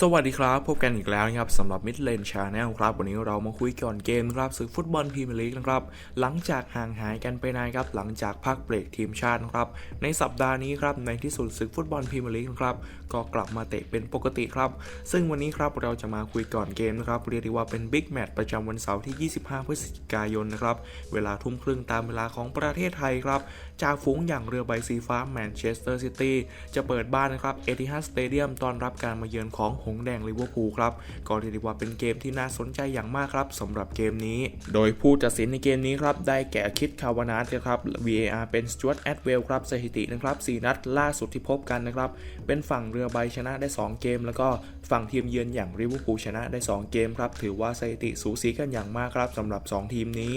สวัสดีครับ พบกันอีกแล้วนะครับสำหรับ Mid Lane Channel ครับ วันนี้เรามาคุยก่อนเกมครับศึกฟุตบอลพรีเมียร์ลีกนะครับ หลังจากห่างหายกันไปนานครับ หลังจากพักเบรกทีมชาตินะครับ ในสัปดาห์นี้ครับ ในที่สุดศึกฟุตบอลพรีเมียร์ลีกนะครับ ก็กลับมาเตะเป็นปกติครับ ซึ่งวันนี้ครับเราจะมาคุยก่อนเกมนะครับ เรียกได้ว่าเป็นบิ๊กแมตช์ประจำวันเสาร์ที่ 25 พฤศจิกายนนะครับ เวลาทุ่มครึ่งตามเวลาของประเทศไทยครับ จากฝูงอย่างเรือใบสีฟ้าแมนเชสเตอร์ซิตี้จะเปิดบ้านนะครับเอติฮัดสเตเดียมต้อนรับการมาเยือนของหงแดงลิเวอร์พูลครับก็เรียกได้ว่าเป็นเกมที่น่าสนใจอย่างมากครับสำหรับเกมนี้ โดยผู้ตัดสินในเกมนี้ครับได้แก่คิดคาวานาสครับ VAR เป็นสจวตแอดเวลครับสถิตินะครับ4นัดล่าสุดที่พบกันนะครับเป็นฝั่งเรือใบชนะได้ 2 เกม แล้วก็ฝั่งทีมเยือนอย่างลิเวอร์พูลชนะได้ 2 เกมครับถือว่าสถิติสูสีกันอย่างมากครับสำหรับ 2 ทีมนี้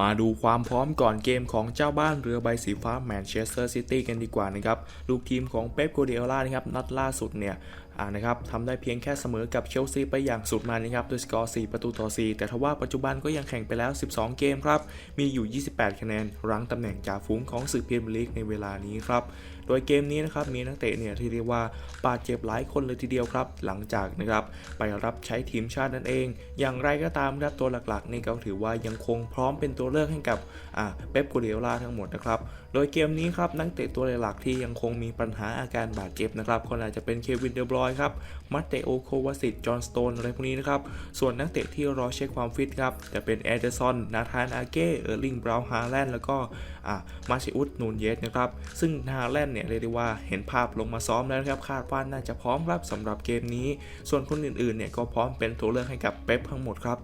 มาดูความพร้อมก่อนเกมของเจ้าบ้านเรือใบสีฟ้าแมนเชสเตอร์ซิตี้กันดีกว่านะครับ ลูกทีมของเป๊ปโกเดโอล่านะครับ นัดล่าสุดเนี่ยอ่านะครับทำได้เพียงแค่เสมอกับเชลซีไปอย่างสุดมันนะครับด้วยสกอร์ 4 ประตูต่อ 4 แต่ทว่าปัจจุบันก็ยังแข่งไปแล้ว 12 เกมครับ มีอยู่ 28 คะแนน รั้งตำแหน่งจ่าฝูงของศึกเมียร์ลีกในเวลานี้ครับ โดยเกมนี้นะครับมีนักเตะเนี่ยที่เรียกว่าบาดเจ็บหลายคนเลยทีเดียวครับ หลังจากนะครับไปรับใช้ทีมชาตินั่นเอง อย่างไรก็ตามครับตัวหลักๆ นี่ก็ถือว่ายังคงพร้อมเป็นตัวเลือกให้กับอ่าเป๊ปกูเดียล่าทั้งหมดนะครับ โดยเกมนี้ครับนักเตะตัวหลักๆที่ยังคงมีปัญหาอาการบาดเจ็บนะครับคนอาจจะเป็นเควินเดบรอยครับมัตเตโอโควาสิตจอห์นสโตนอะไรพวกนี้นะครับ ส่วนนักเตะที่รอเช็คความฟิตครับจะเป็นแอเดอร์สันนาธานอาเก้เออร์ลิงบราวน์ฮาแลนด์แล้วก็มาชิอุสนูนเยสนะครับ ซึ่งฮาแลนด์เนี่ยเรียกได้ว่าเห็นภาพลงมาซ้อมแล้วนะครับ คาดว่าน่าจะพร้อมครับสำหรับเกมนี้ ส่วนคนอื่นๆเนี่ยก็พร้อมเป็นตัวเลือกให้กับเป๊ปทั้งหมดครับ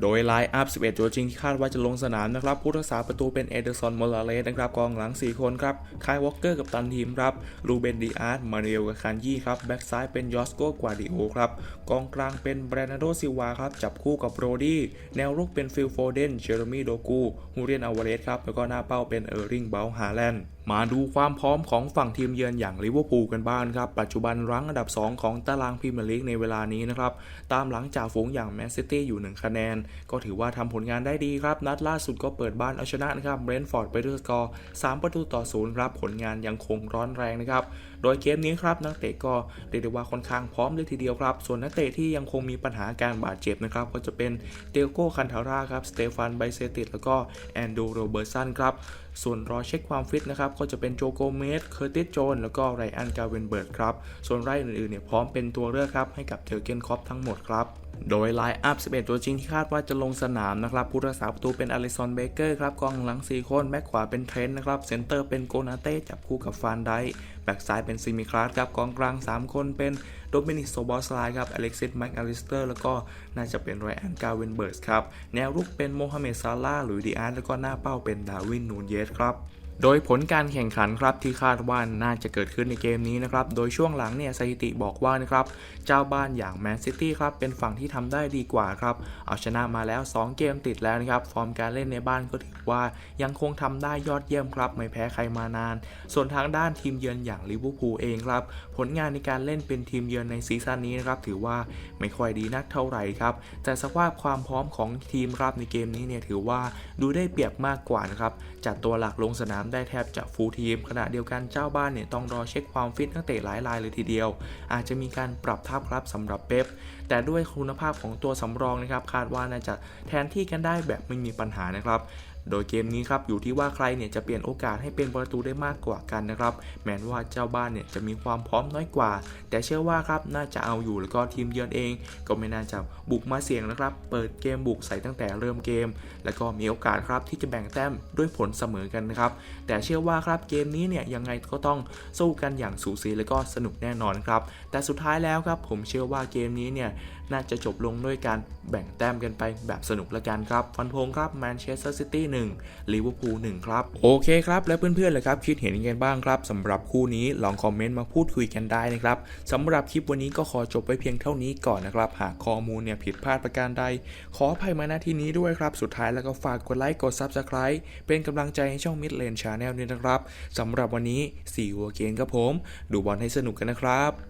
โดยไลน์อัพ 11 ตัวจริงที่คาดว่าจะลงสนามนะครับ ผู้รักษาประตูเป็นเอเดอร์สันมอลาเลสนะครับ กองหลัง 4 คนครับ คายวอลเกอร์กับตันทีมครับลูเบนดีอาร์ตมาเรียลกับคานยี่ครับ แบ็กซ้ายเป็นยอสโกกวาดิโอครับ กองกลางเป็นแบรนาโดซิวาครับ จับคู่กับโรดี้ แนวรุกเป็นฟิลโฟเดน เจอร์มี่โดกู ฮูเรียนอวาเลสครับ แล้วก็หน้าเป้าเป็นเออร์ริงเบลฮาแลนด์มาดูความพร้อมของฝั่งทีมเยือนอย่างลิเวอร์พูลกันบ้างครับ ปัจจุบันรั้งอันดับ 2 ของตารางพรีเมียร์ลีกในเวลานี้นะครับ ตามหลังจากฝูงอย่างแมนซิตี้อยู่ 1 คะแนน ก็ถือว่าทำผลงานได้ดีครับ นัดล่าสุดก็เปิดบ้านเอาชนะนะครับเบรนท์ฟอร์ดไปด้วยสกอร์ 3 ประตูต่อศูนย์ครับผลงานยังคงร้อนแรงนะครับ โดยเกมนี้ครับนักเตะก็เรียกได้ว่าค่อนข้างพร้อมเลยทีเดียวครับ ส่วนนักเตะที่ยังคงมีปัญหาการบาดเจ็บนะครับก็จะเป็นเดลโก้คันทาร่าครับสเตฟานไบเซติสแล้วก็แอนดูโรเบอร์สันครับ ส่วนรอเช็คความฟิตนะครับก็จะเป็นโจโกเมสเคอร์ติสโจนแล้วก็ไรอันกาเวนเบิร์ดครับ ส่วนรายอื่นๆเนี่ยพร้อมเป็นตัวเลือกครับให้กับเทอร์เกนคอปทั้งหมดครับโดยไลน์อัพ 11 ตัวจริงที่คาดว่าจะลงสนามนะครับ ผู้รักษาประตูเป็นอลิซอนเบเกอร์ครับ กองหลัง 4 คน แบ็คขวาเป็นเทรนต์นะครับ เซนเตอร์เป็นโกนาเต้ จับคู่กับฟานได บ็กซ้ายเป็นซิมิคลาสครับกองกลาง 3 คนเป็นโดมินิกโซบอสไลครับอเล็กซิสแม็กอลิสเตอร์แล้วก็น่าจะเป็นไรอันกาเวนเบิร์สครับแนวรุกเป็นโมฮัมเหม็ดซาลาห์หลุยส์ดีอาร์แล้วก็หน้าเป้าเป็นดาวินนูนเยสครับ โดยผลการแข่งขันครับที่คาดว่าน่าจะเกิดขึ้นในเกมนี้นะครับ โดยช่วงหลังเนี่ยสถิติบอกว่านะครับเจ้าบ้านอย่างแมนซิตี้ครับเป็นฝั่งที่ทำได้ดีกว่าครับ เอาชนะมาแล้ว 2 เกมติดแล้วนะครับ ฟอร์มการเล่นในบ้านก็ถือว่ายังคงทำได้ยอดเยี่ยมครับ ไม่แพ้ใครมานาน ส่วนทางด้านทีมเยือนอย่างลิเวอร์พูลเองครับ ผลงานในการเล่นเป็นทีมเยือนในซีซั่นนี้นะครับถือว่าไม่ค่อยดีนักเท่าไหร่ครับ แต่สภาพความพร้อมของทีมครับในเกมนี้เนี่ยถือว่าดูได้เปรียบมากกว่านะครับจัดตัวหลักลงสนามได้แทบจะฟูลทีมขณะเดียวกันเจ้าบ้านเนี่ยต้องรอเช็คความฟิตนักเตะหลายรายเลยทีเดียว อาจจะมีการปรับทัพครับสำหรับเป๊ปแต่ด้วยคุณภาพของตัวสำรองนะครับคาดว่าน่าจะแทนที่กันได้แบบไม่มีปัญหานะครับโดยเกมนี้ครับอยู่ที่ว่าใครเนี่ยจะเปลี่ยนโอกาสให้เป็นประตูได้มากกว่ากันนะครับ แม้ว่าเจ้าบ้านเนี่ยจะมีความพร้อมน้อยกว่า แต่เชื่อว่าครับน่าจะเอาอยู่แล้วก็ทีมเยือนเอง ก็ไม่น่าจะบุกมาเสี่ยงนะครับ เปิดเกมบุกใส่ตั้งแต่เริ่มเกม แล้วก็มีโอกาสครับที่จะแบ่งแต้มด้วยผลเสมอกันนะครับแต่เชื่อว่าครับเกมนี้เนี่ยยังไงก็ต้องสู้กันอย่างสูสีแล้วก็สนุกแน่นอนครับแต่สุดท้ายแล้วครับผมเชื่อว่าเกมนี้เนี่ย น่าจะจบลงด้วยการแบ่งแต้มกันไปแบบสนุกละกันครับ ฟันธงครับแมนเชสเตอร์ซิตี้1ลิเวอร์พูล1ครับ โอเคครับ แล้วเพื่อนๆเลยครับ คิดเห็นยังไงบ้างครับสำหรับคู่นี้ลองคอมเมนต์มาพูดคุยกันได้นะครับสำหรับคลิปวันนี้ก็ขอจบไว้เพียงเท่านี้ก่อนนะครับ หากข้อมูลเนี่ยผิดพลาดประการใด ขออภัยมาณที่นี้ด้วยครับ สุดท้ายแล้วก็ฝากกดไลค์กด Subscribe เป็นกำลังใจให้ช่อง Mid Lane Channel ด้วยนะครับสำหรับวันนี้4หัวเกนครับผม ดูบอลให้สนุกกันนะครับ